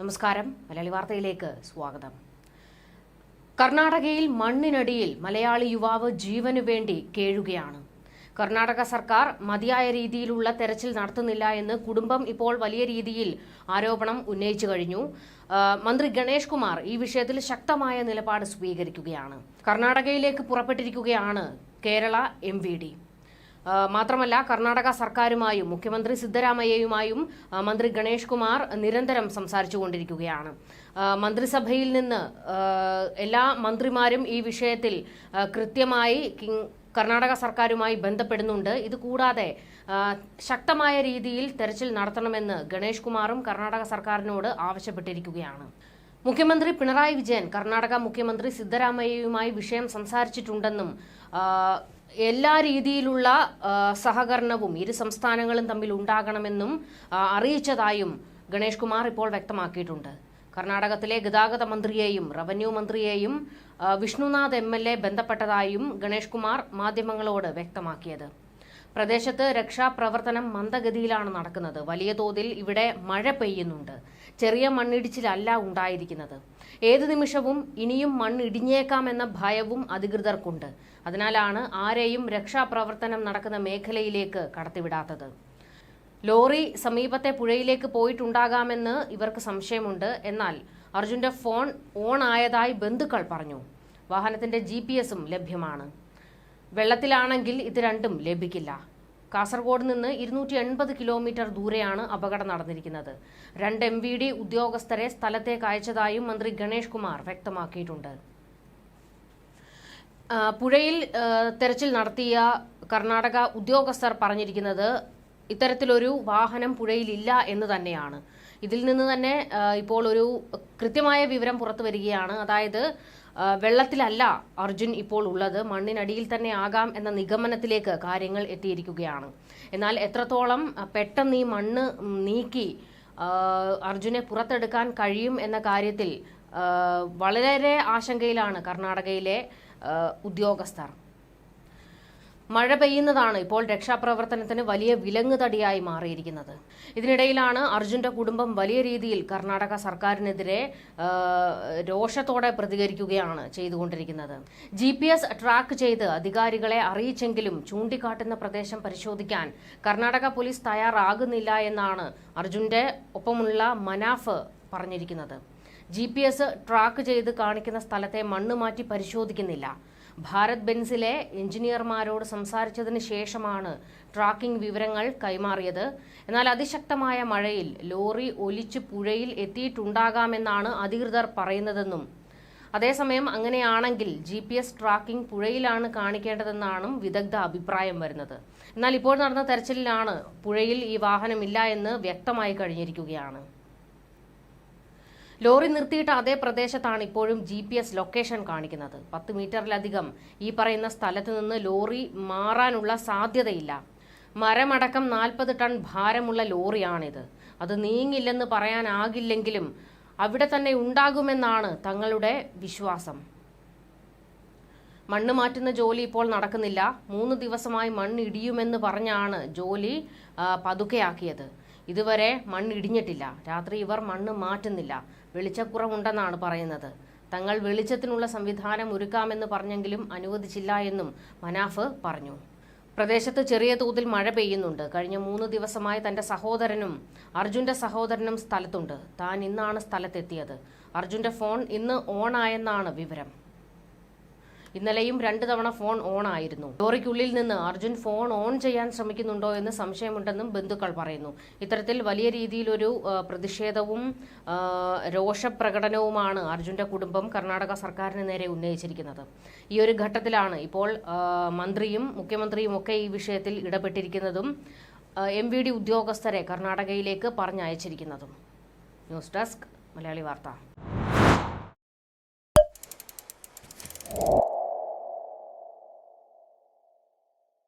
നമസ്കാരം. മലയാളി വാർത്തയിലേക്ക് സ്വാഗതം. കർണാടകയിൽ മണ്ണിനടിയിൽ മലയാളി യുവാവ് ജീവനു വേണ്ടി കേഴുകയാണ്. കർണാടക സർക്കാർ മതിയായ രീതിയിലുള്ള തെരച്ചിൽ നടത്തുന്നില്ല എന്ന് കുടുംബം ഇപ്പോൾ വലിയ രീതിയിൽ ആരോപണം ഉന്നയിച്ചു കഴിഞ്ഞു. മന്ത്രി ഗണേഷ് കുമാർ ഈ വിഷയത്തിൽ ശക്തമായ നിലപാട് സ്വീകരിക്കുകയാണ്. കർണാടകയിലേക്ക് പുറപ്പെട്ടിരിക്കുകയാണ് കേരള എം മാത്രമല്ല കർണാടക സർക്കാരുമായും മുഖ്യമന്ത്രി സിദ്ധരാമയ്യയുമായും മന്ത്രി ഗണേഷ് കുമാർ നിരന്തരം സംസാരിച്ചുകൊണ്ടിരിക്കുകയാണ്. കൊണ്ടിരിക്കുകയാണ് മന്ത്രിസഭയിൽ നിന്ന് എല്ലാ മന്ത്രിമാരും ഈ വിഷയത്തിൽ കൃത്യമായി കർണാടക സർക്കാരുമായി ബന്ധപ്പെടുന്നുണ്ട്. ഇത് കൂടാതെ ശക്തമായ രീതിയിൽ തെരച്ചിൽ നടത്തണമെന്ന് ഗണേഷ് കുമാറും കർണാടക സർക്കാരിനോട് ആവശ്യപ്പെട്ടിരിക്കുകയാണ്. മുഖ്യമന്ത്രി പിണറായി വിജയൻ കർണാടക മുഖ്യമന്ത്രി സിദ്ധരാമയ്യയുമായി വിഷയം സംസാരിച്ചിട്ടുണ്ടെന്നും എല്ലാ രീതിയിലുള്ള സഹകരണവും ഇരു സംസ്ഥാനങ്ങളും തമ്മിൽ ഉണ്ടാകണമെന്നും അറിയിച്ചതായും ഗണേഷ് കുമാർ ഇപ്പോൾ വ്യക്തമാക്കിയിട്ടുണ്ട്. കർണാടകത്തിലെ ഗതാഗത മന്ത്രിയെയും റവന്യൂ മന്ത്രിയെയും വിഷ്ണുനാഥ് എ ബന്ധപ്പെട്ടതായും ഗണേഷ് കുമാർ മാധ്യമങ്ങളോട് വ്യക്തമാക്കിയത്. പ്രദേശത്ത് രക്ഷാപ്രവർത്തനം മന്ദഗതിയിലാണ് നടക്കുന്നത്. വലിയ തോതിൽ ഇവിടെ മഴ പെയ്യുന്നുണ്ട്. ചെറിയ മണ്ണിടിച്ചിലല്ല ഉണ്ടായിരിക്കുന്നത്. ഏതു നിമിഷവും ഇനിയും മണ്ണിടിഞ്ഞേക്കാമെന്ന ഭയവും അധികൃതർക്കുണ്ട്. അതിനാലാണ് ആരെയും രക്ഷാപ്രവർത്തനം നടക്കുന്ന മേഖലയിലേക്ക് കടത്തിവിടാത്തത്. ലോറി സമീപത്തെ പുഴയിലേക്ക് പോയിട്ടുണ്ടാകാമെന്ന് ഇവർക്ക് സംശയമുണ്ട്. എന്നാൽ അർജുന്റെ ഫോൺ ഓൺ ആയതായി ബന്ധുക്കൾ പറഞ്ഞു. വാഹനത്തിന്റെ ജി ലഭ്യമാണ്. വെള്ളത്തിലാണെങ്കിൽ ഇത് രണ്ടും ലഭിക്കില്ല. കാസർഗോഡ് നിന്ന് ഇരുന്നൂറ്റി എൺപത് കിലോമീറ്റർ ദൂരെയാണ് അപകടം നടന്നിരിക്കുന്നത്. രണ്ട് എം വി ഡി ഉദ്യോഗസ്ഥരെ സ്ഥലത്തേക്ക് അയച്ചതായും മന്ത്രി ഗണേഷ് കുമാർ വ്യക്തമാക്കിയിട്ടുണ്ട്. പുഴയിൽ തെരച്ചിൽ നടത്തിയ കർണാടക ഉദ്യോഗസ്ഥർ പറഞ്ഞിരിക്കുന്നത് ഇത്തരത്തിലൊരു വാഹനം പുഴയിലില്ല എന്ന് തന്നെയാണ്. ഇതിൽ നിന്ന് തന്നെ ഇപ്പോൾ ഒരു കൃത്യമായ വിവരം പുറത്തു വരികയാണ്. അതായത് വെള്ളത്തിലല്ല അർജുൻ ഇപ്പോൾ ഉള്ളത്. മണ്ണിനടിയിൽ തന്നെ ആകാം എന്ന നിഗമനത്തിലേക്ക് കാര്യങ്ങൾ എത്തിയിരിക്കുകയാണ്. എന്നാൽ എത്രത്തോളം പെട്ടെന്ന് ഈ മണ്ണ് നീക്കി അർജുനെ പുറത്തെടുക്കാൻ കഴിയും എന്ന കാര്യത്തിൽ വളരെ ആശങ്കയിലാണ് കർണാടകയിലെ ഉദ്യോഗസ്ഥർ. മഴ പെയ്യുന്നതാണ് ഇപ്പോൾ രക്ഷാപ്രവർത്തനത്തിന് വലിയ വിലങ്ങുതടിയായി മാറിയിരിക്കുന്നത്. ഇതിനിടയിലാണ് അർജുന്റെ കുടുംബം വലിയ രീതിയിൽ കർണാടക സർക്കാരിനെതിരെ രോഷത്തോടെ പ്രതികരിക്കുകയാണ് ചെയ്തുകൊണ്ടിരിക്കുന്നത്. ജി ട്രാക്ക് ചെയ്ത് അധികാരികളെ അറിയിച്ചെങ്കിലും ചൂണ്ടിക്കാട്ടുന്ന പ്രദേശം പരിശോധിക്കാൻ കർണാടക പോലീസ് തയ്യാറാകുന്നില്ല എന്നാണ് അർജുന്റെ ഒപ്പമുള്ള മനാഫ് പറഞ്ഞിരിക്കുന്നത്. ജി ട്രാക്ക് ചെയ്ത് കാണിക്കുന്ന സ്ഥലത്തെ മണ്ണ് മാറ്റി പരിശോധിക്കുന്നില്ല. ഭാരത് ബെൻസിലെ എഞ്ചിനീയർമാരോട് സംസാരിച്ചതിന് ശേഷമാണ് ട്രാക്കിംഗ് വിവരങ്ങൾ കൈമാറിയത്. എന്നാൽ അതിശക്തമായ മഴയിൽ ലോറി ഒലിച്ച് പുഴയിൽ എത്തിയിട്ടുണ്ടാകാമെന്നാണ് അധികൃതർ പറയുന്നതെന്നും. അതേസമയം അങ്ങനെയാണെങ്കിൽ ജി പി എസ് ട്രാക്കിംഗ് പുഴയിലാണ് കാണിക്കേണ്ടതെന്നാണ് വിദഗ്ധ അഭിപ്രായം വരുന്നത്. എന്നാൽ ഇപ്പോൾ നടന്ന തെരച്ചിലിലാണ് പുഴയിൽ ഈ വാഹനമില്ല എന്ന് വ്യക്തമായി കഴിഞ്ഞിരിക്കുകയാണ്. ലോറി നിർത്തിയിട്ട അതേ പ്രദേശത്താണ് ഇപ്പോഴും ജി ലൊക്കേഷൻ കാണിക്കുന്നത്. പത്ത് മീറ്ററിലധികം ഈ പറയുന്ന സ്ഥലത്ത് നിന്ന് ലോറി മാറാനുള്ള സാധ്യതയില്ല. മരമടക്കം നാൽപ്പത് ടൺ ഭാരമുള്ള ലോറിയാണിത്. അത് നീങ്ങില്ലെന്ന് പറയാനാകില്ലെങ്കിലും അവിടെ തന്നെ ഉണ്ടാകുമെന്നാണ് തങ്ങളുടെ വിശ്വാസം. മണ്ണ് മാറ്റുന്ന ജോലി ഇപ്പോൾ നടക്കുന്നില്ല. മൂന്ന് ദിവസമായി മണ്ണ് ഇടിയുമെന്ന് പറഞ്ഞാണ് ജോലി പതുക്കെയാക്കിയത്. ഇതുവരെ മണ്ണ് ഇടിഞ്ഞിട്ടില്ല. രാത്രി ഇവർ മണ്ണ് മാറ്റുന്നില്ല. വെളിച്ചക്കുറവുണ്ടെന്നാണ് പറയുന്നത്. തങ്ങൾ വെളിച്ചത്തിനുള്ള സംവിധാനം ഒരുക്കാമെന്ന് പറഞ്ഞെങ്കിലും അനുവദിച്ചില്ല എന്നും മനാഫ് പറഞ്ഞു. പ്രദേശത്ത് ചെറിയ തോതിൽ മഴ പെയ്യുന്നുണ്ട്. കഴിഞ്ഞ മൂന്ന് ദിവസമായി തന്റെ സഹോദരനും അർജുന്റെ സഹോദരനും സ്ഥലത്തുണ്ട്. താൻ ഇന്നാണ് സ്ഥലത്തെത്തിയത്. അർജുന്റെ ഫോൺ ഇന്ന് ഓണായെന്നാണ് വിവരം. ഇന്നലെയും രണ്ട് തവണ ഫോൺ ഓൺ ആയിരുന്നു. ലോറിക്കുള്ളിൽ നിന്ന് അർജുൻ ഫോൺ ഓൺ ചെയ്യാൻ ശ്രമിക്കുന്നുണ്ടോ എന്ന് സംശയമുണ്ടെന്നും ബന്ധുക്കൾ പറയുന്നു. ഇത്തരത്തിൽ വലിയ രീതിയിലൊരു പ്രതിഷേധവും രോഷപ്രകടനവുമാണ് അർജുന്റെ കുടുംബം കർണാടക സർക്കാരിന് നേരെ ഉന്നയിച്ചിരിക്കുന്നത്. ഈ ഒരു ഘട്ടത്തിലാണ് ഇപ്പോൾ മന്ത്രിയും മുഖ്യമന്ത്രിയും ഒക്കെ ഈ വിഷയത്തിൽ ഇടപെട്ടിരിക്കുന്നതും എം വി ഡി ഉദ്യോഗസ്ഥരെ കർണാടകയിലേക്ക് പറഞ്ഞയച്ചിരിക്കുന്നതും. News desk Malayali Vartha.